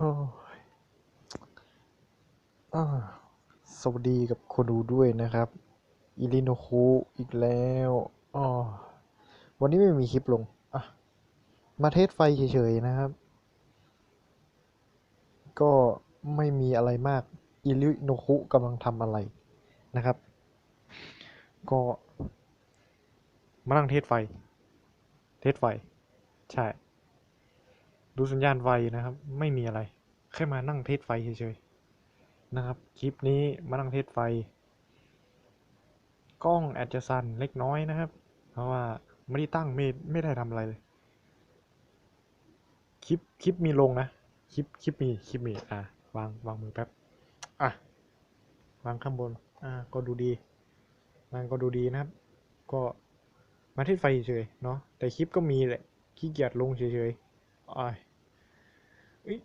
โอ้ยอาสวัสดีกับคนดูด้วยนะครับอิริโนคุอีกแล้วอ๋อวันนี้ไม่มีคลิปลงอะมาเทสไฟเฉยๆนะครับ ก็ไม่มีอะไรมากอิริโนคุกำลังทำอะไรนะครับ ก็มานั่งเทสไฟ เทสไฟ ใช่ ดูสัญญาณไฟนะครับ ไม่มีอะไร แค่มานั่งเทสไฟเฉยๆนะครับ คลิปนี้มานั่งเทสไฟ กล้องอาจจะสั่นเล็กน้อยนะครับ เพราะว่าไม่ได้ตั้งไม่ไม่ได้ทำอะไรเลย คลิปคลิปมีลงนะ คลิปคลิปมีคลิปมีอะวางวางมือแป๊บ อะ วางข้างบน อ่าก็ดูดีมันก็ดูดีนะครับ ก็มาเทสไฟเฉยๆเนาะแต่คลิปก็มีแหละขี้เกียจลงเฉยๆ อ้ายเอ้ย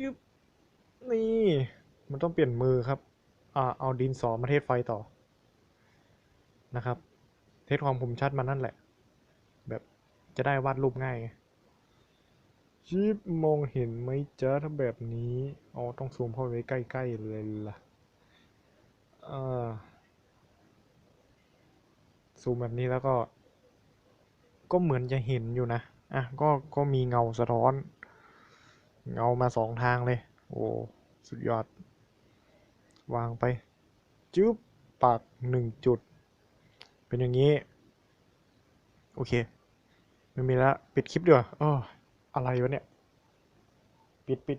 ยึบนี่ มันต้องเปลี่ยนมือครับ อ่า เอาดินสอมาเทสไฟต่อ นะครับ เทสความคมชัดมันนั่นแหละ แบบจะได้วาดรูปง่ายชิปมองเห็นไหมจ๊ะถ้าแบบนี้ อ๋อ ต้องซูมเข้าไปใกล้ๆเลยล่ะอ่าซูมแบบนี้แล้วก็ ก็เหมือนจะเห็นอยู่นะ อะก็ก็มีเงาสะท้อน เงามาสองทางเลย โอ้สุดยอด วางไปจึ๊บปากหนึ่งจุด เป็นอย่างนี้ โอเค ไม่มีแล้วปิดคลิปดีกว่าอ้ออะไรวะเนี่ย ปิดปิด